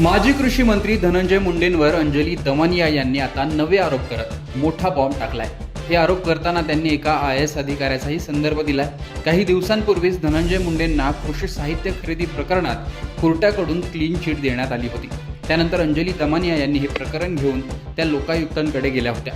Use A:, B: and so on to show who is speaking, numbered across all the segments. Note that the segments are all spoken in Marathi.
A: माजी कृषी मंत्री धनंजय मुंडेंवर अंजली दमनिया यांनी आता नवे आरोप करत मोठा बॉम्ब टाकलाय. हे आरोप करताना त्यांनी एका आय एस अधिकाऱ्याचाही संदर्भ दिलाय. काही दिवसांपूर्वीच धनंजय मुंडेंना कृषी साहित्य खरेदी प्रकरणात कोर्टाकडून क्लीन चिट देण्यात आली होती. त्यानंतर अंजली दमानिया यांनी हे प्रकरण घेऊन त्या लोकायुक्तांकडे गेल्या होत्या.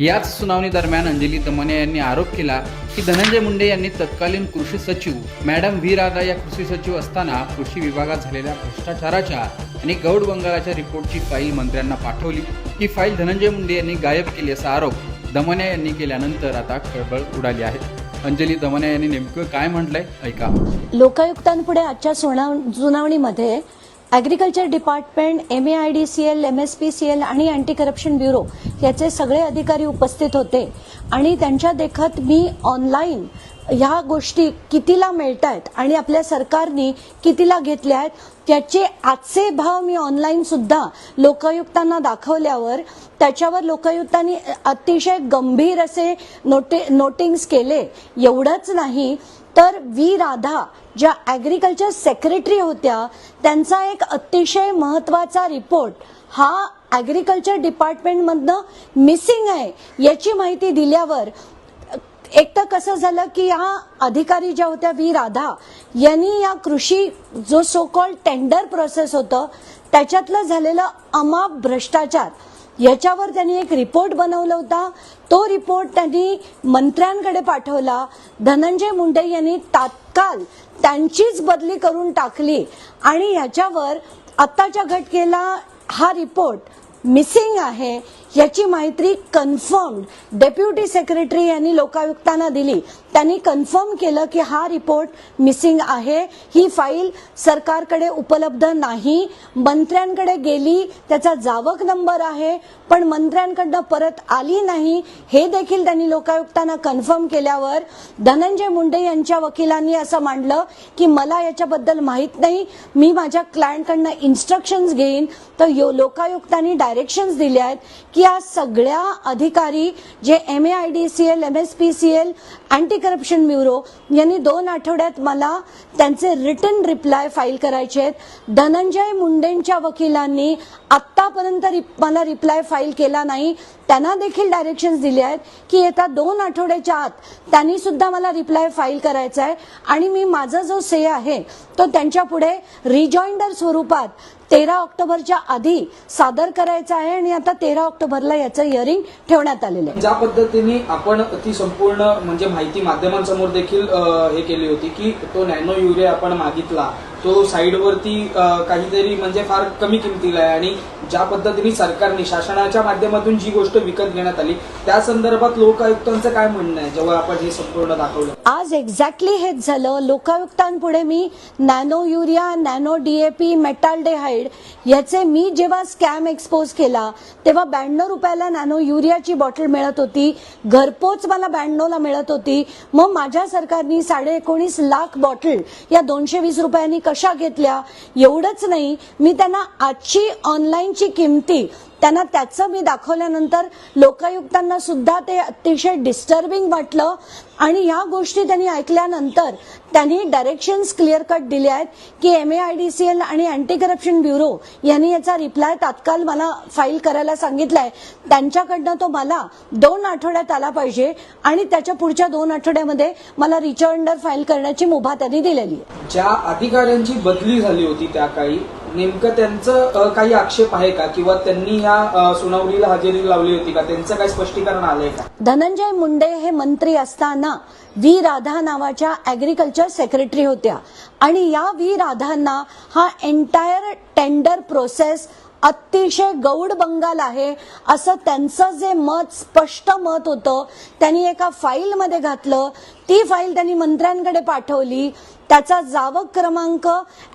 A: याच सुनावणी दरम्यान अंजली दमने यांनी आरोप केला की धनंजय मुंडे यांनी तत्कालीन कृषी सचिव मॅडम व्ही राधा या कृषी सचिव असताना कृषी विभागात झालेल्या भ्रष्टाचाराच्या आणि गौड बंगालाच्या रिपोर्टची फाईल मंत्र्यांना पाठवली. ही फाईल धनंजय मुंडे यांनी गायब केली असा आरोप दमने यांनी केल्यानंतर आता खळबळ उडाली आहे. अंजली दमने यांनी नेमकं काय म्हटलंय? ऐका.
B: लोकायुक्तांपुढे आजच्या सुनाव- सुनावणीमध्ये agriculture department M A I D C L M S P C L आणि अँटी करप्शन ब्युरो याचे सगळे अधिकारी उपस्थित होते. आणि त्यांच्या देखत मी ऑनलाईन ह्या गोष्टी कितीला मिळत आहेत आणि आपल्या सरकारने कितीला घेतल्या आहेत त्याचे आजचे भाव मी ऑनलाईन सुद्धा लोकायुक्तांना दाखवल्यावर त्याच्यावर लोकायुक्तांनी अतिशय गंभीर असे नोटे नोटिंग्स केले. एवढंच नाही तर व्ही. राधा ज्या ॲग्रिकल्चर सेक्रेटरी होत्या त्यांचा एक अतिशय महत्त्वाचा रिपोर्ट हा ॲग्रिकल्चर डिपार्टमेंटमधनं मिसिंग आहे याची माहिती दिल्यावर एक तर कसं झालं की या अधिकारी ज्या होत्या व्ही. राधा यांनी या कृषी जो सो कॉल टेंडर प्रोसेस होतं त्याच्यातलं झालेलं अमाप भ्रष्टाचार याच्यावर त्यांनी एक रिपोर्ट बनवला होता. तो रिपोर्ट त्यांनी मंत्र्यांकडे पाठवला. धनंजय मुंडे यांनी तात्काळ त्यांचीच बदली करून टाकली. आणि ह्याच्यावर आत्ताच्या घटकेला हा रिपोर्ट मिसिंग आहे याची माहिती कन्फर्म डेप्युटी सेक्रेटरी यांनी लोकायुक्तांना दिली. त्यांनी कन्फर्म केलं की हा रिपोर्ट मिसिंग आहे. ही फाईल सरकारकडे उपलब्ध नाही. मंत्र्यांकडे गेली त्याचा जावक नंबर आहे पण मंत्र्यांकडनं परत आली नाही. हे देखील त्यांनी लोकायुक्तांना कन्फर्म केल्यावर धनंजय मुंडे यांच्या वकिलांनी असं मांडलं की मला याच्याबद्दल माहीत नाही. मी माझ्या क्लायंटकडनं इन्स्ट्रक्शन्स घेईन. तर यो- लोकायुक्तांनी डायरेक्शन्स दिल्या आहेत की या सगळ्या अधिकारी जे M A I D C L M S P C L anti corruption bureau यांनी दोन आठवड्यात मला त्यांचे रिटर्न रिप्लाय फाईल करायचे आहेत. धनंजय मुंडेंच्या वकिलांनी आत्तापर्यंत रिप- मला रिप्लाय फाईल केला नाही. त्यांना देखील डायरेक्शन्स दिले आहेत की येत्या दोन आठवड्याच्या आत त्यांनी सुद्धा मला रिप्लाय फाईल करायचा आहे. आणि मी माझा जो से आहे तो त्यांच्या पुढे रिजॉइंडर स्वरूपात तेरा ऑक्टोबरच्या आधी सादर करायचा आहे आणि आता तेरा ऑक्टोबरला याचं हिअरिंग ठेवण्यात आलेलं आहे.
C: ज्या पद्धतीने आपण ती संपूर्ण म्हणजे माहिती माध्यमांसमोर देखील हे केली होती की तो नॅनो युरिया आपण मागितला. तो साईडवरती काहीतरी म्हणजे फार कमी किमतीला आहे आणि ज्या पद्धतीने सरकारने शासनाच्या माध्यमातून जी गोष्ट विकत घेण्यात आली त्या संदर्भात लोकायुक्तांचं काय म्हणणं आहे? जेव्हा आपण हे संपूर्ण दाखवलं.
B: आज एक्झॅक्टली हेच झालं. लोकायुक्तांपुढे मी nano urea nano DAP metaldehyde याचे मी जेव्हा स्कॅम एक्सपोज केला तेव्हा ब्याण्णव रुपयाला नॅनो युरियाची बॉटल मिळत होती. घरपोच मला ब्याण्णवला मिळत होती. मग माझ्या सरकारने साडे एकोणीस लाख बॉटल या दोनशे वीस रुपयांनी कशा घेतल्या? एवढंच नाही. मी त्यांना आजची ऑनलाईनची किमती त्यांना त्याचं मी दाखवल्यानंतर लोकायुक्तांना सुद्धा ते अतिशय डिस्टर्बिंग वाटलं. आणि ह्या गोष्टी त्यांनी ऐकल्यानंतर त्यांनी डायरेक्शन्स क्लिअर कट दिले आहेत की M A I D C L आणि अँटी करप्शन ब्युरो यांनी याचा रिप्लाय तात्काळ मला फाईल करायला सांगितलाय. त्यांच्याकडनं तो मला दोन आठवड्यात आला पाहिजे आणि त्याच्या पुढच्या दोन आठवड्यामध्ये मला रिचर्डर फाईल करण्याची मुभा त्यांनी दिलेली आहे.
C: ज्या अधिकाऱ्यांची बदली झाली होती त्या काही नेमकं त्यांचं काही आक्षेप आहे का? किंवा त्यांनी या सुनावणीला हजेरी लावली होती का? त्यांचं काही स्पष्टीकरण आलंय का?
B: धनंजय मुंडे हे मंत्री असताना व्ही राधा नावाच्या ॲग्रिकल्चर सेक्रेटरी होत्या. आणि या व्ही राधांना हा एंटायर टेंडर प्रोसेस अतिशय गौड बंगाल आहे असं त्यांचं जे मत स्पष्ट मत होतं त्यांनी एका फाईलमध्ये घातलं ती फाईल त्यांनी मंत्र्यांकडे पाठवली. त्याचा जावक क्रमांक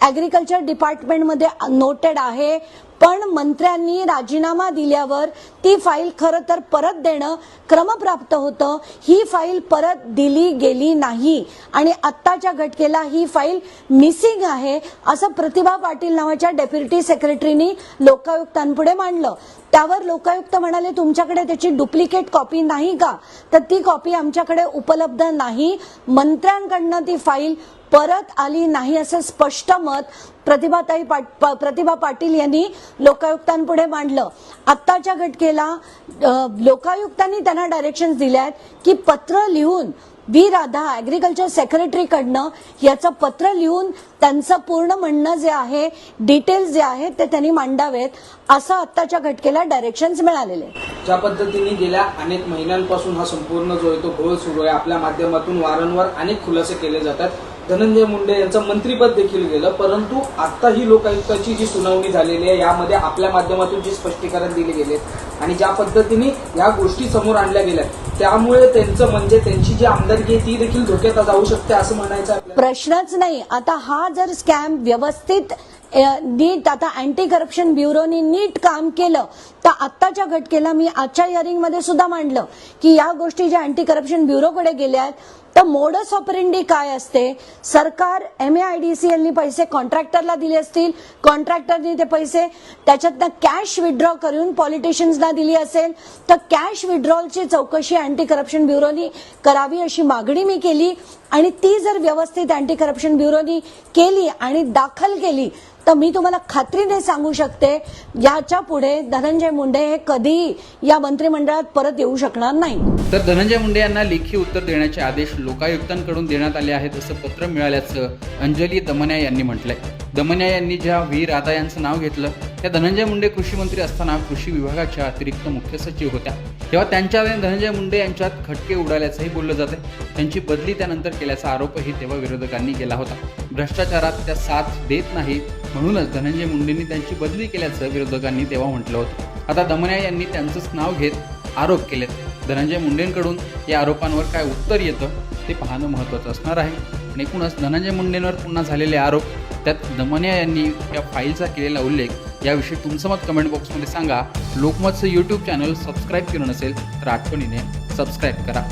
B: ऍग्रिकल्चर डिपार्टमेंटमध्ये नोटेड आहे. पण मंत्र्यांनी राजीनामा दिल्यावर ती फाईल खरं तर परत देणं क्रमप्राप्त होतं. ही फाईल परत दिली गेली नाही. आणि आत्ताच्या घटकेला ही फाईल मिसिंग आहे असं प्रतिभा पाटील नावाच्या डेप्युटी सेक्रेटरीनी लोकायुक्तांपुढे मांडलं. त्यावर लोकायुक्त म्हणाले तुमच्याकडे त्याची डुप्लिकेट कॉपी नाही का? तर ती कॉपी आमच्याकडे उपलब्ध नाही. आणि मंत्र्यांकडनं ती फाईल परत आली नाही असं स्पष्ट मत प्रतिभाताई पाट प्रतिभा पाटील यांनी लोकायुक्तांपुढे मांडलं. आत्ताच्या घटकेला लोकायुक्तांनी त्यांना डायरेक्शन दिल्या आहेत की पत्र लिहून बी राधा ऍग्रिकल्चर सेक्रेटरीकडनं याचं पत्र लिहून त्यांचं पूर्ण म्हणणं जे आहे डिटेल्स जे आहेत ते त्यांनी मांडावेत असं आत्ताच्या घटकेला डायरेक्शन्स मिळालेले आहेत.
C: ज्या पद्धतीने गेल्या अनेक महिन्यांपासून हा संपूर्ण जो आहे तो घोळ सुरू आहे आपल्या माध्यमातून वारंवार अनेक खुलासे केले जातात धनंजय मुंडे यांचं मंत्रीपद देखील गेलं परंतु आता ही लोकायुक्ताची जी सुनावणी झालेली आहे यामध्ये आपल्या माध्यमातून जी स्पष्टीकरण दिले गेले आणि ज्या पद्धतीने या गोष्टी समोर आणल्या गेल्या त्यामुळे त्यांचं म्हणजे त्यांची जी आमदारकी आहे ती देखील धोक्यात जाऊ शकते असं म्हणायचं
B: प्रश्नच नाही. आता हा जर स्कॅम व्यवस्थित नीट आता अँटी करप्शन ब्युरोनी नीट काम केलं तर आत्ताच्या घटकेला मी आजच्या हिअरिंगमध्ये सुद्धा मांडलं की या गोष्टी ज्या अँटी करप्शन ब्युरोकडे गेल्या आहेत तर मोडस ऑपरेंडी काय असते? सरकार एम आय डी सी एलनी पैसे कॉन्ट्रॅक्टरला दिले असतील कॉन्ट्रॅक्टरनी ते पैसे त्याच्यातनं कॅश विड्रॉ करून पॉलिटिशियन्सना दिली असेल तर कॅश विड्रॉलची चौकशी अँटी करप्शन ब्युरोनी करावी अशी मागणी मी केली आणि ती जर व्यवस्थित अँटी करप्शन ब्युरोनी केली आणि दाखल केली तर मी तुम्हाला खात्रीने सांगू शकते याच्यापुढे धनंजय मुंडे हे कधी या मंत्रिमंडळात परत येऊ शकणार नाही.
A: तर धनंजय मुंडे यांना लेखी उत्तर देण्याचे आदेश लोकायुक्तांकडून देण्यात आले आहेत असं पत्र मिळाल्याचं अंजली दमन्या यांनी म्हटलंय. दमन्या यांनी ज्या व्ही. राधा यांचं नाव घेतलं त्या धनंजय मुंडे कृषी मंत्री असताना कृषी विभागाच्या अतिरिक्त मुख्य सचिव होत्या. तेव्हा त्यांच्या धनंजय मुंडे यांच्यात खटके उडाल्याचंही बोललं जाते त्यांची बदली त्यानंतर केल्याचा आरोपही तेव्हा विरोधकांनी केला होता. भ्रष्टाचारात त्या साथ देत नाहीत म्हणूनच धनंजय मुंडेंनी त्यांची बदली केल्याचं विरोधकांनी तेव्हा म्हटलं होतं. आता दमन्या यांनी त्यांचंच नाव घेत आरोप केलेत. धनंजय मुंडेंकडून या आरोपांवर काय उत्तर येतं ते पाहणं महत्त्वाचं असणार आहे. आणि एकूणच धनंजय मुंडेंवर पुन्हा झालेले आरोप त्यात दमन्या यांनी या फाईलचा केलेला उल्लेख याविषयी तुमचं मत कमेंट बॉक्समध्ये सांगा. लोकमतचं यूट्यूब चॅनल सबस्क्राईब केलं नसेल तर आठवणीने सबस्क्राईब करा.